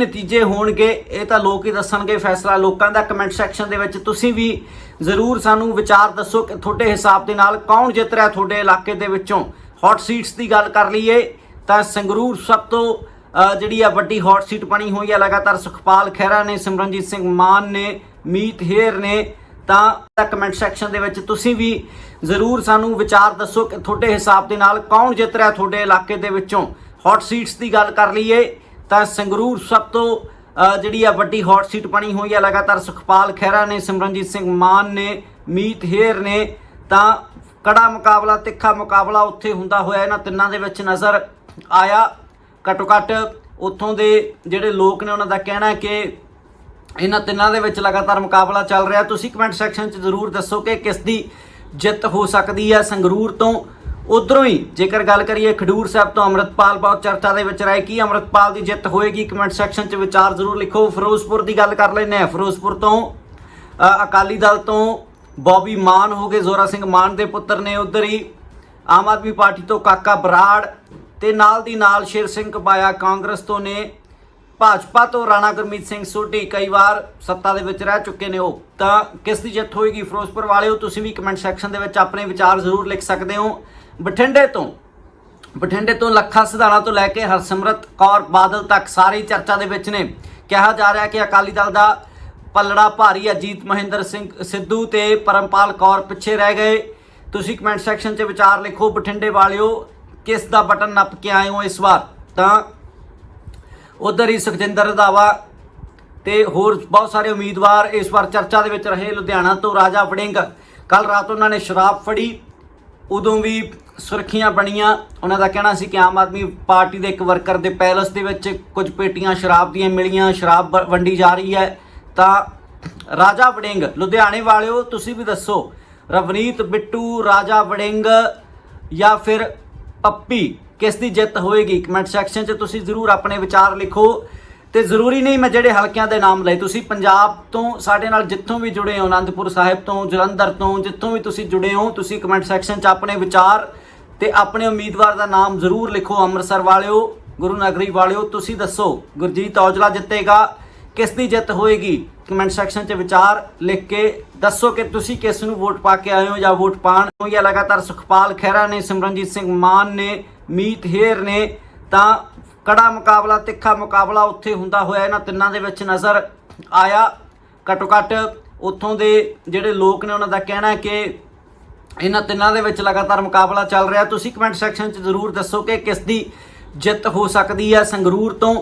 ਨਤੀਜੇ ਹੋਣਗੇ, ਇਹ ਤਾਂ ਲੋਕ ਹੀ ਦੱਸਣਗੇ ਫੈਸਲਾ। ਲੋਕਾਂ ਦਾ ਕਮੈਂਟ ਸੈਕਸ਼ਨ ਦੇ ਵਿੱਚ ਤੁਸੀਂ ਵੀ ਜ਼ਰੂਰ ਸਾਨੂੰ ਵਿਚਾਰ ਦੱਸੋ ਕਿ ਤੁਹਾਡੇ ਹਿਸਾਬ ਦੇ ਨਾਲ ਕੌਣ ਜਿੱਤ ਰਿਹਾ ਤੁਹਾਡੇ ਇਲਾਕੇ ਦੇ ਵਿੱਚੋਂ। ਹੌਟ ਸੀਟਸ ਦੀ ਗੱਲ ਕਰ ਲਈਏ, ਤਾਂ ਸੰਗਰੂਰ ਸਭ ਤੋਂ ਜਿਹੜੀ ਆ ਵੱਡੀ ਹੌਟ ਸੀਟ ਬਣੀ ਹੋਈ ਹੈ ਲਗਾਤਾਰ ਸੁਖਪਾਲ ਖਹਿਰਾ ਨੇ, ਸਿਮਰਨਜੀਤ ਸਿੰਘ ਮਾਨ ਨੇ, ਮੀਤ ਹੇਰ ਨੇ, ਤਾਂ ਕਮੈਂਟ ਸੈਕਸ਼ਨ ਦੇ ਵਿੱਚ ਤੁਸੀਂ ਵੀ ਜ਼ਰੂਰ ਸਾਨੂੰ ਵਿਚਾਰ ਦੱਸੋ ਕਿ ਤੁਹਾਡੇ ਹਿਸਾਬ ਦੇ ਨਾਲ ਕੌਣ ਜਿੱਤ ਰਿਹਾ ਤੁਹਾਡੇ ਇਲਾਕੇ ਦੇ ਵਿੱਚੋਂ। ਹੌਟ ਸੀਟਸ ਦੀ ਗੱਲ ਕਰ ਲਈਏ ਤਾਂ ਸੰਗਰੂਰ ਸਭ ਤੋਂ ਜਿਹੜੀ ਆ ਵੱਡੀ ਹੌਟ ਸੀਟ ਬਣੀ ਹੋਈ ਆ, ਲਗਾਤਾਰ ਸੁਖਪਾਲ ਖਹਿਰਾ ਨੇ, ਸਿਮਰਨਜੀਤ ਸਿੰਘ ਮਾਨ ਨੇ, ਮੀਤ ਹੇਰ ਨੇ, ਤਾਂ ਕੜਾ ਮੁਕਾਬਲਾ, ਤਿੱਖਾ ਮੁਕਾਬਲਾ ਉੱਥੇ ਹੁੰਦਾ ਹੋਇਆ, ਇਹਨਾਂ ਤਿੰਨਾਂ ਦੇ ਵਿੱਚ ਨਜ਼ਰ ਆਇਆ। ਘੱਟੋ ਘੱਟ ਉੱਥੋਂ ਦੇ ਜਿਹੜੇ ਲੋਕ ਨੇ, ਉਹਨਾਂ ਦਾ ਕਹਿਣਾ ਕਿ ਇਹਨਾਂ ਤਿੰਨਾਂ ਦੇ ਵਿੱਚ ਲਗਾਤਾਰ ਮੁਕਾਬਲਾ ਚੱਲ ਰਿਹਾ। ਤੁਸੀਂ ਕਮੈਂਟ ਸੈਕਸ਼ਨ 'ਚ ਜ਼ਰੂਰ ਦੱਸੋ ਕਿ ਕਿਸ ਦੀ ਜਿੱਤ ਹੋ ਸਕਦੀ ਹੈ ਸੰਗਰੂਰ ਤੋਂ। ਉਧਰੋਂ ਹੀ, ਜੇਕਰ ਗੱਲ ਕਰੀਏ ਖਡੂਰ ਸਾਹਿਬ ਤੋਂ ਅੰਮ੍ਰਿਤਪਾਲ ਬਹੁਤ ਚਰਚਾ ਦੇ ਵਿੱਚ ਰਹੇ ਕੀ ਅੰਮ੍ਰਿਤਪਾਲ ਦੀ ਜਿੱਤ ਹੋਏਗੀ? ਕਮੈਂਟ ਸੈਕਸ਼ਨ 'ਚ ਵਿਚਾਰ ਜ਼ਰੂਰ ਲਿਖੋ। ਫਿਰੋਜ਼ਪੁਰ ਦੀ ਗੱਲ ਕਰ ਲੈਂਦੇ ਹਾਂ। ਫਿਰੋਜ਼ਪੁਰ ਤੋਂ ਅਕਾਲੀ ਦਲ ਤੋਂ ਬੌਬੀ ਮਾਨ ਹੋ ਗਏ, ਜ਼ੋਰਾ ਸਿੰਘ ਮਾਨ ਦੇ ਪੁੱਤਰ ਨੇ ਉਧਰ ਹੀ। ਆਮ ਆਦਮੀ ਪਾਰਟੀ ਤੋਂ ਕਾਕਾ ਬਰਾੜ ਤੇ ਨਾਲ ਦੀ ਨਾਲ ਸ਼ੇਰ ਸਿੰਘ ਕਬਾਇਆ ਕਾਂਗਰਸ ਤੋਂ ਨੇ। ਭਾਜਪਾ ਤੋਂ ਰਾਣਾ ਗੁਰਮੀਤ ਸਿੰਘ ਸੋਢੀ, ਕਈ ਵਾਰ ਸੱਤਾ ਦੇ ਵਿੱਚ ਰਹਿ ਚੁੱਕੇ ਨੇ ਉਹ। ਤਾਂ ਕਿਸ ਦੀ ਜਿੱਤ ਹੋਏਗੀ ਫਿਰੋਜ਼ਪੁਰ ਵਾਲਿਓ, ਤੁਸੀਂ ਵੀ ਕਮੈਂਟ ਸੈਕਸ਼ਨ ਦੇ ਵਿੱਚ ਆਪਣੇ ਵਿਚਾਰ ਜ਼ਰੂਰ ਲਿਖ ਸਕਦੇ ਹੋ। ਬਠਿੰਡੇ ਤੋਂ ਬਠਿੰਡੇ ਤੋਂ ਲੱਖਾ ਸਿਧਾਣਾ ਤੋਂ ਲੈ ਕੇ ਹਰਸਿਮਰਤ ਕੌਰ ਬਾਦਲ ਤੱਕ ਸਾਰੇ ਚਰਚਾ ਦੇ ਵਿੱਚ ਨੇ। ਕਿਹਾ ਜਾ ਰਿਹਾ ਕਿ ਅਕਾਲੀ ਦਲ ਦਾ ਪੱਲੜਾ ਭਾਰੀ ਅਜੀਤ ਮਹਿੰਦਰ ਸਿੰਘ ਸਿੱਧੂ ਤੇ ਪਰਮਪਾਲ ਕੌਰ ਪਿੱਛੇ ਰਹਿ ਗਏ। ਤੁਸੀਂ ਕਮੈਂਟ ਸੈਕਸ਼ਨ 'ਚ ਵਿਚਾਰ ਲਿਖੋ, ਬਠਿੰਡੇ ਵਾਲਿਓ, ਕਿਸ ਦਾ ਬਟਨ ਨੱਪ ਕੇ ਆਏ ਹੋ ਇਸ ਵਾਰ? ਤਾਂ ਉਧਰ ਹੀ ਸੁਖਜਿੰਦਰ ਰਧਾਵਾ ਤੇ ਹੋਰ ਬਹੁਤ ਸਾਰੇ ਉਮੀਦਵਾਰ ਇਸ ਵਾਰ ਚਰਚਾ ਦੇ ਵਿੱਚ ਰਹੇ। ਲੁਧਿਆਣਾ ਤੋਂ ਰਾਜਾ ਵੜਿੰਗ। ਕੱਲ ਰਾਤ ਉਹਨਾਂ ਨੇ ਸ਼ਰਾਬ ਫੜੀ। ਉਦੋਂ ਵੀ ਸੁਰਖੀਆਂ ਬਣੀਆਂ। ਉਹਨਾਂ ਦਾ ਕਹਿਣਾ ਸੀ ਕਿ ਆਮ ਆਦਮੀ ਪਾਰਟੀ ਦੇ ਇੱਕ ਵਰਕਰ ਦੇ ਪੈਲਸ ਦੇ ਵਿੱਚ ਕੁਝ ਪੇਟੀਆਂ ਸ਼ਰਾਬ ਦੀਆਂ ਮਿਲੀਆਂ, ਸ਼ਰਾਬ ਵ- ਵੰਡੀ ਜਾ ਰਹੀ ਹੈ। ਤਾਂ ਰਾਜਾ ਵੜਿੰਗ, ਲੁਧਿਆਣੇ ਵਾਲਿਓ, ਤੁਸੀਂ ਵੀ ਦੱਸੋ, ਰਵਨੀਤ, ਬਿੱਟੂ, ਰਾਜਾ ਵੜਿੰਗ ਜਾਂ ਫਿਰ ਪੱਪੀ, ਕਿਸ ਦੀ ਜਿੱਤ ਹੋਏਗੀ? ਕਮੈਂਟ ਸੈਕਸ਼ਨ 'ਚ ਤੁਸੀਂ ਜ਼ਰੂਰ ਆਪਣੇ ਵਿਚਾਰ ਲਿਖੋ। ਤੇ ਜ਼ਰੂਰੀ ਨਹੀਂ ਮੈਂ ਜਿਹੜੇ ਹਲਕਿਆਂ ਦੇ ਨਾਮ ਲਏ, ਤੁਸੀਂ ਪੰਜਾਬ ਤੋਂ, ਸਾਡੇ ਨਾਲ ਜਿੱਥੋਂ ਵੀ ਜੁੜੇ ਹੋ ਆਨੰਦਪੁਰ ਸਾਹਿਬ ਤੋਂ, ਜਲੰਧਰ ਤੋਂ, ਜਿੱਥੋਂ ਵੀ ਤੁਸੀਂ ਜੁੜੇ ਹੋ, ਤੁਸੀਂ ਕਮੈਂਟ ਸੈਕਸ਼ਨ 'ਚ ਆਪਣੇ ਵਿਚਾਰ ਤੇ ਆਪਣੇ ਉਮੀਦਵਾਰ ਦਾ ਨਾਮ ਜ਼ਰੂਰ ਲਿਖੋ, ਅੰਮ੍ਰਿਤਸਰ ਵਾਲਿਓ, ਗੁਰੂ ਨਗਰੀ ਵਾਲਿਓ, ਤੁਸੀਂ ਦੱਸੋ, ਗੁਰਜੀਤ ਔਜਲਾ ਜਿੱਤੇਗਾ ਕਿਸ ਦੀ ਜਿੱਤ ਹੋਏਗੀ? ਕਮੈਂਟ ਸੈਕਸ਼ਨ 'ਚ ਵਿਚਾਰ ਲਿਖ ਕੇ ਦੱਸੋ ਕਿ ਤੁਸੀਂ ਕਿਸ ਨੂੰ ਵੋਟ ਪਾ ਕੇ ਆਏ ਹੋ ਜਾਂ ਵੋਟ ਪਾਣ ਹੋ ਜਾਂ ਲਗਾਤਾਰ ਸੁਖਪਾਲ ਖਹਿਰਾ ਨੇ, ਸਿਮਰਨਜੀਤ ਸਿੰਘ ਮਾਨ ਨੇ, ਮੀਤ ਹੇਰ ਨੇ, ਤਾਂ ਕੜਾ ਮੁਕਾਬਲਾ, ਤਿੱਖਾ ਮੁਕਾਬਲਾ ਉੱਥੇ ਹੁੰਦਾ ਹੋਇਆ, ਇਹਨਾਂ ਤਿੰਨਾਂ ਦੇ ਵਿੱਚ ਨਜ਼ਰ ਆਇਆ। ਘੱਟੋ ਘੱਟ ਉੱਥੋਂ ਦੇ ਜਿਹੜੇ ਲੋਕ ਨੇ, ਉਹਨਾਂ ਦਾ ਕਹਿਣਾ ਕਿ ਇਹਨਾਂ ਤਿੰਨਾਂ ਦੇ ਵਿੱਚ ਲਗਾਤਾਰ ਮੁਕਾਬਲਾ ਚੱਲ ਰਿਹਾ। ਤੁਸੀਂ ਕਮੈਂਟ ਸੈਕਸ਼ਨ 'ਚ ਜ਼ਰੂਰ ਦੱਸੋ ਕਿ ਕਿਸ ਦੀ ਜਿੱਤ ਹੋ ਸਕਦੀ ਹੈ ਸੰਗਰੂਰ ਤੋਂ।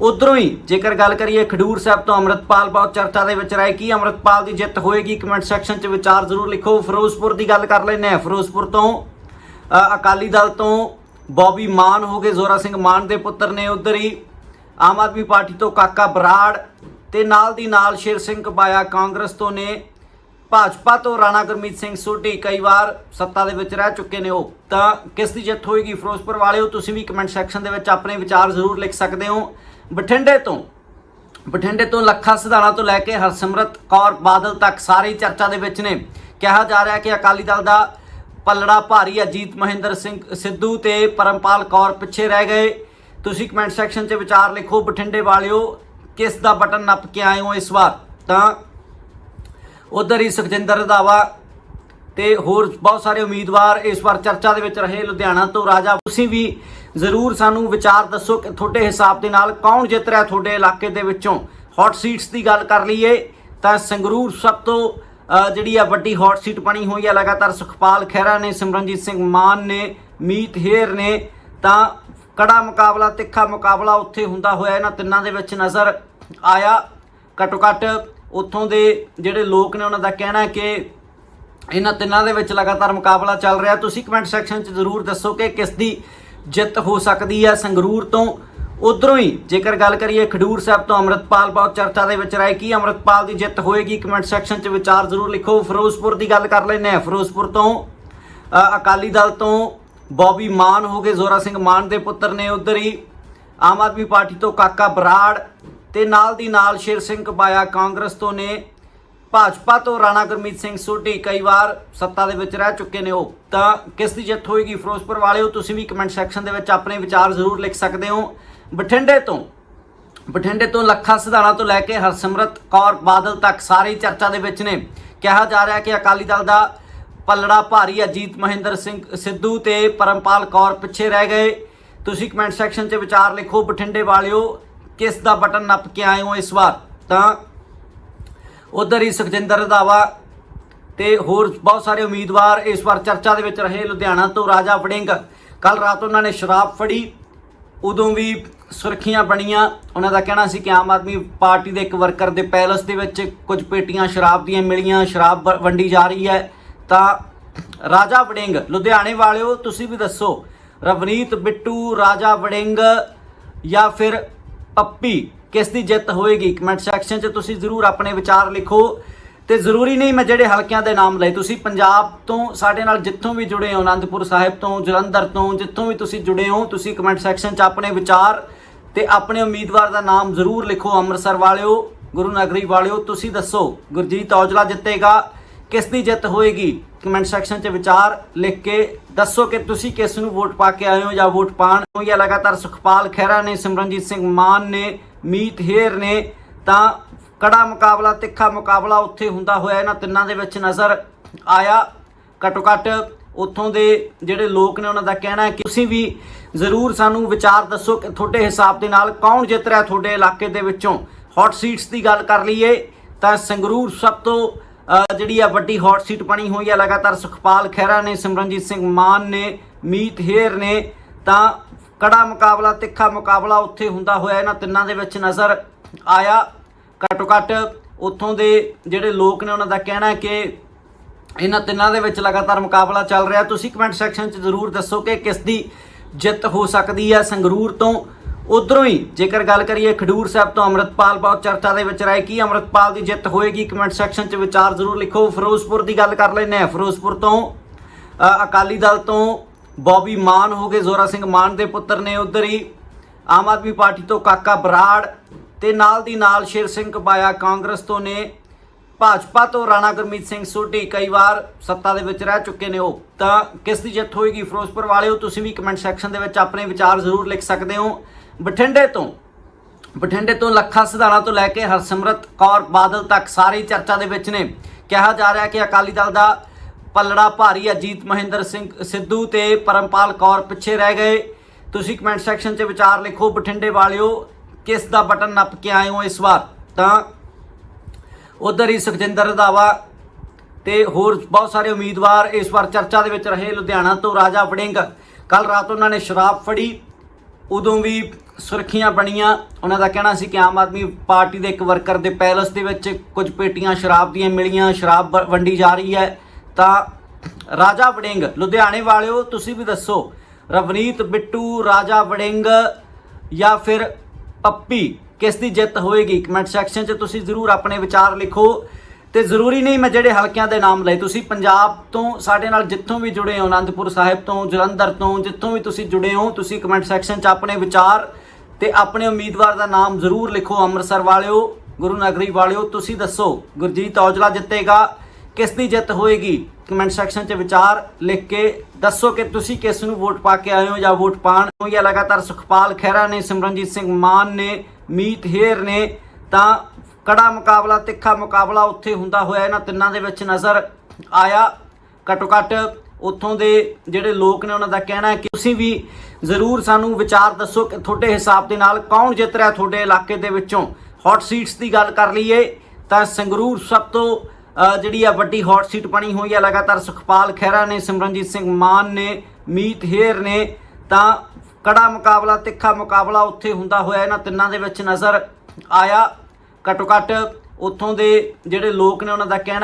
ਉਧਰੋਂ ਹੀ ਜੇਕਰ ਗੱਲ ਕਰੀਏ ਖਡੂਰ ਸਾਹਿਬ ਤੋਂ ਅੰਮ੍ਰਿਤਪਾਲ ਬਹੁਤ ਚਰਚਾ ਦੇ ਵਿੱਚ ਰਹੇ ਕੀ ਅੰਮ੍ਰਿਤਪਾਲ ਦੀ ਜਿੱਤ ਹੋਏਗੀ। ਕਮੈਂਟ ਸੈਕਸ਼ਨ 'ਚ ਵਿਚਾਰ ਜ਼ਰੂਰ ਲਿਖੋ। ਫਿਰੋਜ਼ਪੁਰ ਦੀ ਗੱਲ ਕਰ ਲੈਂਦੇ ਹਾਂ। ਫਿਰੋਜ਼ਪੁਰ ਤੋਂ ਅਕਾਲੀ ਦਲ ਤੋਂ ਬੌਬੀ ਮਾਨ ਹੋ ਗਏ। ਜ਼ੋਰਾ ਸਿੰਘ ਮਾਨ ਦੇ ਪੁੱਤਰ ਨੇ ਉਧਰ ਹੀ ਆਮ ਆਦਮੀ ਪਾਰਟੀ ਤੋਂ ਕਾਕਾ ਬਰਾੜ ਤੇ ਨਾਲ ਦੀ ਨਾਲ ਸ਼ੇਰ ਸਿੰਘ ਕਬਾਇਆ ਕਾਂਗਰਸ ਤੋਂ ਨੇ ਭਾਜਪਾ ਤੋਂ ਰਾਣਾ ਗੁਰਮੀਤ ਸਿੰਘ ਸੋਢੀ ਕਈ ਵਾਰ ਸੱਤਾ ਦੇ ਵਿੱਚ ਰਹਿ ਚੁੱਕੇ ਨੇ ਉਹ। ਤਾਂ ਕਿਸ ਦੀ ਜਿੱਤ ਹੋਏਗੀ ਫਿਰੋਜ਼ਪੁਰ ਵਾਲਿਓ, ਤੁਸੀਂ ਵੀ ਕਮੈਂਟ ਸੈਕਸ਼ਨ ਦੇ ਵਿੱਚ ਆਪਣੇ ਵਿਚਾਰ ਜ਼ਰੂਰ ਲਿਖ ਸਕਦੇ ਹੋ। ਬਠਿੰਡੇ ਤੋਂ ਬਠਿੰਡੇ ਤੋਂ ਲੱਖਾ ਸਿਧਾਣਾ ਤੋਂ ਲੈ ਕੇ ਹਰਸਿਮਰਤ ਕੌਰ ਬਾਦਲ ਤੱਕ ਸਾਰੇ ਚਰਚਾ ਦੇ ਵਿੱਚ ਨੇ। ਕਿਹਾ ਜਾ ਰਿਹਾ ਕਿ ਅਕਾਲੀ ਦਲ ਦਾ ਪੱਲੜਾ ਭਾਰੀ ਅਜੀਤ ਮਹਿੰਦਰ ਸਿੰਘ ਸਿੱਧੂ ਤੇ ਪਰਮਪਾਲ ਕੌਰ ਪਿੱਛੇ ਰਹਿ ਗਏ। ਤੁਸੀਂ ਕਮੈਂਟ ਸੈਕਸ਼ਨ 'ਚ ਵਿਚਾਰ ਲਿਖੋ ਬਠਿੰਡੇ ਵਾਲਿਓ, ਕਿਸ ਦਾ ਬਟਨ ਨੱਪ ਕੇ ਆਏ ਹੋ ਇਸ ਵਾਰ? ਤਾਂ ਉਧਰ ਹੀ ਸੁਖਜਿੰਦਰ ਰੰਧਾਵਾ ਤੇ ਹੋਰ ਬਹੁਤ ਸਾਰੇ ਉਮੀਦਵਾਰ ਇਸ ਵਾਰ ਚਰਚਾ ਦੇ ਵਿੱਚ ਰਹੇ, ਲੁਧਿਆਣਾ ਤੋਂ ਰਾਜਾ। ਤੁਸੀਂ ਵੀ ਜ਼ਰੂਰ ਸਾਨੂੰ ਵਿਚਾਰ ਦੱਸੋ ਕਿ ਤੁਹਾਡੇ ਹਿਸਾਬ ਦੇ ਨਾਲ ਕੌਣ ਜਿੱਤ ਰਿਹਾ ਤੁਹਾਡੇ ਇਲਾਕੇ ਦੇ ਵਿੱਚੋਂ। ਹੌਟ ਸੀਟਸ ਦੀ ਗੱਲ ਕਰ ਲਈਏ ਤਾਂ ਸੰਗਰੂਰ ਸਭ ਤੋਂ ਜਿਹੜੀ ਆ ਵੱਡੀ ਹੌਟ ਸੀਟ ਬਣੀ ਹੋਈ ਹੈ ਲਗਾਤਾਰ ਸੁਖਪਾਲ ਖਹਿਰਾ ਨੇ, ਸਿਮਰਨਜੀਤ ਸਿੰਘ ਮਾਨ ਨੇ, ਮੀਤ ਹੇਰ ਨੇ, ਤਾਂ ਕੜਾ ਮੁਕਾਬਲਾ, ਤਿੱਖਾ ਮੁਕਾਬਲਾ ਉੱਥੇ ਹੁੰਦਾ ਹੋਇਆ, ਇਹਨਾਂ ਤਿੰਨਾਂ ਦੇ ਵਿੱਚ ਨਜ਼ਰ ਆਇਆ। ਘੱਟੋ ਘੱਟ ਉੱਥੋਂ ਦੇ ਜਿਹੜੇ ਲੋਕ ਨੇ ਉਹਨਾਂ ਦਾ ਕਹਿਣਾ ਹੈ ਕਿ ਇਹਨਾਂ ਤਿੰਨਾਂ ਦੇ ਵਿੱਚ ਲਗਾਤਾਰ ਮੁਕਾਬਲਾ ਚੱਲ ਰਿਹਾ। ਤੁਸੀਂ ਕਮੈਂਟ ਸੈਕਸ਼ਨ 'ਚ ਜ਼ਰੂਰ ਦੱਸੋ ਕਿ ਕਿਸ ਦੀ ਜਿੱਤ ਹੋ ਸਕਦੀ ਹੈ ਸੰਗਰੂਰ ਤੋਂ। ਉਧਰੋਂ ਹੀ ਜੇਕਰ ਗੱਲ ਕਰੀਏ ਖਡੂਰ ਸਾਹਿਬ ਤੋਂ ਅੰਮ੍ਰਿਤਪਾਲ ਬਹੁਤ ਚਰਚਾ ਦੇ ਵਿੱਚ ਰਹਿ ਕੀ ਅੰਮ੍ਰਿਤਪਾਲ ਦੀ ਜਿੱਤ ਹੋਏਗੀ। ਕਮੈਂਟ ਸੈਕਸ਼ਨ 'ਚ ਵਿਚਾਰ ਜ਼ਰੂਰ ਲਿਖੋ। ਫਿਰੋਜ਼ਪੁਰ ਦੀ ਗੱਲ ਕਰ ਲੈਂਦੇ ਹਾਂ। ਫਿਰੋਜ਼ਪੁਰ ਤੋਂ ਅਕਾਲੀ ਦਲ ਤੋਂ ਬੌਬੀ ਮਾਨ ਹੋ ਗਏ। ਜ਼ੋਰਾ ਸਿੰਘ ਮਾਨ ਦੇ ਪੁੱਤਰ ਨੇ ਉਧਰ ਹੀ। ਆਮ ਆਦਮੀ ਪਾਰਟੀ ਤੋਂ ਕਾਕਾ ਬਰਾੜ ਤੇ ਨਾਲ ਦੀ ਨਾਲ ਸ਼ੇਰ ਸਿੰਘ ਕਬਾਇਆ ਕਾਂਗਰਸ ਤੋਂ ਨੇ, ਭਾਜਪਾ ਤੋਂ ਰਾਣਾ ਗੁਰਮੀਤ ਸਿੰਘ ਸੋਢੀ ਕਈ ਵਾਰ ਸੱਤਾ ਦੇ ਵਿੱਚ ਰਹਿ ਚੁੱਕੇ ਨੇ ਉਹ। ਤਾਂ ਕਿਸ ਦੀ ਜਿੱਤ ਹੋਏਗੀ ਫਿਰੋਜ਼ਪੁਰ ਵਾਲਿਓ, ਤੁਸੀਂ ਵੀ ਕਮੈਂਟ ਸੈਕਸ਼ਨ ਦੇ ਵਿੱਚ ਆਪਣੇ ਵਿਚਾਰ ਜ਼ਰੂਰ ਲਿਖ ਸਕਦੇ ਹੋ। ਬਠਿੰਡੇ ਤੋਂ ਬਠਿੰਡੇ ਤੋਂ ਲੱਖਾ ਸਿਧਾਣਾ ਤੋਂ ਲੈ ਕੇ ਹਰਸਿਮਰਤ ਕੌਰ ਬਾਦਲ ਤੱਕ ਸਾਰੇ ਹੀ ਚਰਚਾ ਦੇ ਵਿੱਚ ਨੇ। ਕਿਹਾ ਜਾ ਰਿਹਾ ਕਿ ਅਕਾਲੀ ਦਲ ਦਾ ਪੱਲੜਾ ਭਾਰੀ ਅਜੀਤ ਮਹਿੰਦਰ ਸਿੰਘ ਸਿੱਧੂ ਤੇ ਪਰਮਪਾਲ ਕੌਰ ਪਿੱਛੇ ਰਹਿ ਗਏ। ਤੁਸੀਂ ਕਮੈਂਟ ਸੈਕਸ਼ਨ 'ਚ ਵਿਚਾਰ ਲਿਖੋ। ਬਠਿੰਡੇ ਵਾਲਿਓ ਕਿਸ ਦਾ ਬਟਨ ਨੱਪ ਕੇ ਆਏ ਹੋ ਇਸ ਵਾਰ? ਤਾਂ ਉਧਰ ਹੀ ਸੁਖਜਿੰਦਰ ਰੰਧਾਵਾ ਤੇ ਹੋਰ ਬਹੁਤ ਸਾਰੇ ਉਮੀਦਵਾਰ ਇਸ ਵਾਰ ਚਰਚਾ ਦੇ ਵਿੱਚ ਰਹੇ, ਲੁਧਿਆਣਾ ਤੋਂ ਰਾਜਾ ਵੜਿੰਗ। ਕੱਲ ਰਾਤ ਉਹਨਾਂ ਨੇ ਸ਼ਰਾਬ ਫੜੀ, ਉਦੋਂ ਵੀ ਸੁਰਖੀਆਂ ਬਣੀਆਂ। ਉਹਨਾਂ ਦਾ ਕਹਿਣਾ ਸੀ ਕਿ ਆਮ ਆਦਮੀ ਪਾਰਟੀ ਦੇ ਇੱਕ ਵਰਕਰ ਦੇ ਪੈਲਸ ਦੇ ਵਿੱਚ ਕੁਝ ਪੇਟੀਆਂ ਸ਼ਰਾਬ ਦੀਆਂ ਮਿਲੀਆਂ, ਸ਼ਰਾਬ ਵ- ਵੰਡੀ ਜਾ ਰਹੀ ਹੈ। ਤਾਂ ਰਾਜਾ ਵੜਿੰਗ, ਲੁਧਿਆਣੇ ਵਾਲਿਓ, ਤੁਸੀਂ ਵੀ ਦੱਸੋ, ਰਵਨੀਤ ਬਿੱਟੂ, ਰਾਜਾ ਵੜਿੰਗ ਜਾਂ ਫਿਰ ਪੱਪੀ ਕਿਸ ਦੀ ਜਿੱਤ ਹੋਏਗੀ? ਕਮੈਂਟ ਸੈਕਸ਼ਨ 'ਚ ਤੁਸੀਂ ਜ਼ਰੂਰ ਆਪਣੇ ਵਿਚਾਰ ਲਿਖੋ। ਤੇ ਜ਼ਰੂਰੀ ਨਹੀਂ ਮੈਂ ਜਿਹੜੇ ਹਲਕਿਆਂ ਦੇ ਨਾਮ ਲਏ, ਤੁਸੀਂ ਪੰਜਾਬ ਤੋਂ ਸਾਡੇ ਨਾਲ ਜਿੱਥੋਂ ਵੀ ਜੁੜੇ ਹੋ, ਅਨੰਦਪੁਰ ਸਾਹਿਬ ਤੋਂ, ਜਲੰਧਰ ਤੋਂ, ਜਿੱਥੋਂ ਵੀ ਤੁਸੀਂ ਜੁੜੇ ਹੋ, ਤੁਸੀਂ ਕਮੈਂਟ ਸੈਕਸ਼ਨ 'ਚ ਆਪਣੇ ਵਿਚਾਰ ਤੇ ਆਪਣੇ ਉਮੀਦਵਾਰ ਦਾ ਨਾਮ ਜ਼ਰੂਰ ਲਿਖੋ, ਅੰਮ੍ਰਿਤਸਰ ਵਾਲਿਓ, ਗੁਰੂ ਨਗਰੀ ਵਾਲਿਓ, ਤੁਸੀਂ ਦੱਸੋ, ਗੁਰਜੀਤ ਔਜਲਾ ਜਿੱਤੇਗਾ ਕਿਸ ਦੀ ਜਿੱਤ ਹੋਏਗੀ? ਕਮੈਂਟ ਸੈਕਸ਼ਨ 'ਚ ਵਿਚਾਰ ਲਿਖ ਕੇ ਦੱਸੋ ਕਿ ਤੁਸੀਂ ਕਿਸ ਨੂੰ ਵੋਟ ਪਾ ਕੇ ਆਏ ਹੋ ਜਾਂ ਵੋਟ ਪਾਣ ਹੋ ਜਾਂ ਲਗਾਤਾਰ ਸੁਖਪਾਲ ਖਹਿਰਾ ਨੇ, ਸਿਮਰਨਜੀਤ ਸਿੰਘ ਮਾਨ ਨੇ, ਮੀਤ ਹੇਰ ਨੇ, ਤਾਂ ਕੜਾ ਮੁਕਾਬਲਾ, ਤਿੱਖਾ ਮੁਕਾਬਲਾ ਉੱਥੇ ਹੁੰਦਾ ਹੋਇਆ। ਇਹਨਾਂ ਤਿੰਨਾਂ ਦੇ ਵਿੱਚ ਨਜ਼ਰ ਆਇਆ। ਘੱਟੋ ਘੱਟ ਉੱਥੋਂ ਦੇ ਜਿਹੜੇ ਲੋਕ ਨੇ, ਉਹਨਾਂ ਦਾ ਕਹਿਣਾ ਹੈ ਕਿ ਤੁਸੀਂ ਵੀ ਜ਼ਰੂਰ ਸਾਨੂੰ ਵਿਚਾਰ ਦੱਸੋ ਕਿ ਤੁਹਾਡੇ ਹਿਸਾਬ ਦੇ ਨਾਲ ਕੌਣ ਜਿੱਤ ਰਿਹਾ ਤੁਹਾਡੇ ਇਲਾਕੇ ਦੇ ਵਿੱਚੋਂ। ਹੌਟ ਸੀਟਸ ਦੀ ਗੱਲ ਕਰ ਲਈਏ, ਤਾਂ ਸੰਗਰੂਰ ਸਭ ਤੋਂ ਜਿਹੜੀ ਆ ਵੱਡੀ ਹੌਟ ਸੀਟ ਬਣੀ ਹੋਈ ਆ, ਲਗਾਤਾਰ ਸੁਖਪਾਲ ਖਹਿਰਾ ਨੇ, ਸਿਮਰਨਜੀਤ ਸਿੰਘ ਮਾਨ ਨੇ, ਮੀਤ ਹੇਰ ਨੇ, ਤਾਂ ਕੜਾ ਮੁਕਾਬਲਾ, ਤਿੱਖਾ ਮੁਕਾਬਲਾ ਉੱਥੇ ਹੁੰਦਾ ਹੋਇਆ, ਇਹਨਾਂ ਤਿੰਨਾਂ ਦੇ ਵਿੱਚ ਨਜ਼ਰ ਆਇਆ। ਘੱਟੋ ਘੱਟ ਉੱਥੋਂ ਦੇ ਜਿਹੜੇ ਲੋਕ ਨੇ, ਉਹਨਾਂ ਦਾ ਕਹਿਣਾ ਕਿ ਇਹਨਾਂ ਤਿੰਨਾਂ ਦੇ ਵਿੱਚ ਲਗਾਤਾਰ ਮੁਕਾਬਲਾ ਚੱਲ ਰਿਹਾ। ਤੁਸੀਂ ਕਮੈਂਟ ਸੈਕਸ਼ਨ 'ਚ ਜ਼ਰੂਰ ਦੱਸੋ ਕਿ ਕਿਸ ਦੀ ਜਿੱਤ ਹੋ ਸਕਦੀ ਹੈ ਸੰਗਰੂਰ ਤੋਂ। ਉਧਰੋਂ ਹੀ, ਜੇਕਰ ਗੱਲ ਕਰੀਏ ਖਡੂਰ ਸਾਹਿਬ ਤੋਂ ਅੰਮ੍ਰਿਤਪਾਲ ਬਹੁਤ ਚਰਚਾ ਦੇ ਵਿੱਚ ਰਹੇ ਕੀ ਅੰਮ੍ਰਿਤਪਾਲ ਦੀ ਜਿੱਤ ਹੋਏਗੀ? ਕਮੈਂਟ ਸੈਕਸ਼ਨ 'ਚ ਵਿਚਾਰ ਜ਼ਰੂਰ ਲਿਖੋ। ਫਿਰੋਜ਼ਪੁਰ ਦੀ ਗੱਲ ਕਰ ਲੈਂਦੇ ਹਾਂ। ਫਿਰੋਜ਼ਪੁਰ ਤੋਂ ਅਕਾਲੀ ਦਲ ਤੋਂ ਬੌਬੀ ਮਾਨ ਹੋ ਗਏ, ਜ਼ੋਰਾ ਸਿੰਘ ਮਾਨ ਦੇ ਪੁੱਤਰ ਨੇ ਉਧਰ ਹੀ। ਆਮ ਆਦਮੀ ਪਾਰਟੀ ਤੋਂ ਕਾਕਾ ਬਰਾੜ ਤੇ ਨਾਲ ਦੀ ਨਾਲ ਸ਼ੇਰ ਸਿੰਘ ਕਬਾਇਆ ਕਾਂਗਰਸ ਤੋਂ ਨੇ। ਭਾਜਪਾ ਤੋਂ ਰਾਣਾ ਗੁਰਮੀਤ ਸਿੰਘ ਸੋਢੀ, ਕਈ ਵਾਰ ਸੱਤਾ ਦੇ ਵਿੱਚ ਰਹਿ ਚੁੱਕੇ ਨੇ ਉਹ। ਤਾਂ ਕਿਸ ਦੀ ਜਿੱਤ ਹੋਏਗੀ ਫਿਰੋਜ਼ਪੁਰ ਵਾਲਿਓ, ਤੁਸੀਂ ਵੀ ਕਮੈਂਟ ਸੈਕਸ਼ਨ ਦੇ ਵਿੱਚ ਆਪਣੇ ਵਿਚਾਰ ਜ਼ਰੂਰ ਲਿਖ ਸਕਦੇ ਹੋ। ਬਠਿੰਡੇ ਤੋਂ ਬਠਿੰਡੇ ਤੋਂ ਲੱਖਾ ਸਿਧਾਣਾ ਤੋਂ ਲੈ ਕੇ ਹਰਸਿਮਰਤ ਕੌਰ ਬਾਦਲ ਤੱਕ ਸਾਰੇ ਚਰਚਾ ਦੇ ਵਿੱਚ ਨੇ। ਕਿਹਾ ਜਾ ਰਿਹਾ ਕਿ ਅਕਾਲੀ ਦਲ ਦਾ ਪੱਲੜਾ ਭਾਰੀ ਅਜੀਤ ਮਹਿੰਦਰ ਸਿੰਘ ਸਿੱਧੂ ਤੇ ਪਰਮਪਾਲ ਕੌਰ ਪਿੱਛੇ ਰਹਿ ਗਏ। ਤੁਸੀਂ ਕਮੈਂਟ ਸੈਕਸ਼ਨ 'ਚ ਵਿਚਾਰ ਲਿਖੋ, ਬਠਿੰਡੇ ਵਾਲਿਓ, ਕਿਸ ਦਾ ਬਟਨ ਨੱਪ ਕੇ ਆਏ ਹੋ ਇਸ ਵਾਰ? ਤਾਂ ਉਧਰ ਹੀ ਸੁਖਜਿੰਦਰ ਰਧਾਵਾ ਤੇ ਹੋਰ ਬਹੁਤ ਸਾਰੇ ਉਮੀਦਵਾਰ ਇਸ ਵਾਰ ਚਰਚਾ ਦੇ ਵਿੱਚ ਰਹੇ। ਲੁਧਿਆਣਾ ਤੋਂ ਰਾਜਾ ਵੜਿੰਗ। ਕੱਲ ਰਾਤ ਉਹਨਾਂ ਨੇ ਸ਼ਰਾਬ ਫੜੀ। ਉਦੋਂ ਵੀ ਸੁਰਖੀਆਂ ਬਣੀਆਂ। ਉਹਨਾਂ ਦਾ ਕਹਿਣਾ ਸੀ ਕਿ ਆਮ ਆਦਮੀ ਪਾਰਟੀ ਦੇ ਇੱਕ ਵਰਕਰ ਦੇ ਪੈਲਸ ਦੇ ਵਿੱਚ ਕੁਝ ਪੇਟੀਆਂ ਸ਼ਰਾਬ ਦੀਆਂ ਮਿਲੀਆਂ, ਸ਼ਰਾਬ ਵ- ਵੰਡੀ ਜਾ ਰਹੀ ਹੈ। ਤਾਂ ਰਾਜਾ ਵੜਿੰਗ, ਲੁਧਿਆਣੇ ਵਾਲਿਓ, ਤੁਸੀਂ ਵੀ ਦੱਸੋ, ਰਵਨੀਤ, ਬਿੱਟੂ, ਰਾਜਾ ਵੜਿੰਗ ਜਾਂ ਫਿਰ ਪੱਪੀ, ਕਿਸ ਦੀ ਜਿੱਤ ਹੋਏਗੀ? ਕਮੈਂਟ ਸੈਕਸ਼ਨ 'ਚ ਤੁਸੀਂ ਜ਼ਰੂਰ ਆਪਣੇ ਵਿਚਾਰ ਲਿਖੋ। ਤੇ ਜ਼ਰੂਰੀ ਨਹੀਂ ਮੈਂ ਜਿਹੜੇ ਹਲਕਿਆਂ ਦੇ ਨਾਮ ਲਏ। ਤੁਸੀਂ ਪੰਜਾਬ ਤੋਂ ਸਾਡੇ ਨਾਲ ਜਿੱਥੋਂ ਵੀ ਜੁੜੇ ਹੋ, ਅਨੰਦਪੁਰ ਸਾਹਿਬ ਤੋਂ, ਜਲੰਧਰ ਤੋਂ, ਜਿੱਥੋਂ ਵੀ ਤੁਸੀਂ ਜੁੜੇ ਹੋ, ਤੁਸੀਂ ਕਮੈਂਟ ਸੈਕਸ਼ਨ 'ਚ ਆਪਣੇ ਵਿਚਾਰ ਤੇ ਆਪਣੇ ਉਮੀਦਵਾਰ ਦਾ ਨਾਮ ਜ਼ਰੂਰ ਲਿਖੋ, ਅੰਮ੍ਰਿਤਸਰ ਵਾਲਿਓ, ਗੁਰੂ ਨਗਰੀ ਵਾਲਿਓ, ਤੁਸੀਂ ਦੱਸੋ, ਗੁਰਜੀਤ ਔਜਲਾ ਜਿੱਤੇਗਾ ਕਿਸ ਦੀ ਜਿੱਤ ਹੋਏਗੀ? ਕਮੈਂਟ ਸੈਕਸ਼ਨ 'ਚ ਵਿਚਾਰ ਲਿਖ ਕੇ ਦੱਸੋ ਕਿ ਤੁਸੀਂ ਕਿਸ ਨੂੰ ਵੋਟ ਪਾ ਕੇ ਆਏ ਹੋ ਜਾਂ ਵੋਟ ਪਾਣ ਹੋ ਜਾਂ ਲਗਾਤਾਰ ਸੁਖਪਾਲ ਖਹਿਰਾ ਨੇ, ਸਿਮਰਨਜੀਤ ਸਿੰਘ ਮਾਨ ਨੇ, ਮੀਤ ਹੇਰ ਨੇ, ਤਾਂ ਕੜਾ ਮੁਕਾਬਲਾ, ਤਿੱਖਾ ਮੁਕਾਬਲਾ ਉੱਥੇ ਹੁੰਦਾ ਹੋਇਆ, ਇਹਨਾਂ ਤਿੰਨਾਂ ਦੇ ਵਿੱਚ ਨਜ਼ਰ ਆਇਆ। ਘੱਟੋ ਘੱਟ ਉੱਥੋਂ ਦੇ ਜਿਹੜੇ ਲੋਕ ਨੇ ਉਹਨਾਂ ਦਾ ਕਹਿਣਾ ਹੈ ਕਿ ਤੁਸੀਂ ਵੀ ਜ਼ਰੂਰ ਸਾਨੂੰ ਵਿਚਾਰ ਦੱਸੋ ਕਿ ਤੁਹਾਡੇ ਹਿਸਾਬ ਦੇ ਨਾਲ ਕੌਣ ਜਿੱਤ ਰਿਹਾ ਤੁਹਾਡੇ ਇਲਾਕੇ ਦੇ ਵਿੱਚੋਂ। ਹੌਟ ਸੀਟਸ ਦੀ ਗੱਲ ਕਰ ਲਈਏ ਤਾਂ ਸੰਗਰੂਰ ਸਭ ਤੋਂ ਜਿਹੜੀ ਆ ਵੱਡੀ ਹੌਟ ਸੀਟ ਬਣੀ ਹੋਈ ਹੈ ਲਗਾਤਾਰ ਸੁਖਪਾਲ ਖਹਿਰਾ ਨੇ, ਸਿਮਰਨਜੀਤ ਸਿੰਘ ਮਾਨ ਨੇ, ਮੀਤ ਹੇਰ ਨੇ, ਤਾਂ ਕੜਾ ਮੁਕਾਬਲਾ, ਤਿੱਖਾ ਮੁਕਾਬਲਾ ਉੱਥੇ ਹੁੰਦਾ ਹੋਇਆ, ਇਹਨਾਂ ਤਿੰਨਾਂ ਦੇ ਵਿੱਚ ਨਜ਼ਰ ਆਇਆ। ਘੱਟੋ ਘੱਟ ਉੱਥੋਂ ਦੇ ਜਿਹੜੇ ਲੋਕ ਨੇ ਉਹਨਾਂ ਦਾ ਕਹਿਣਾ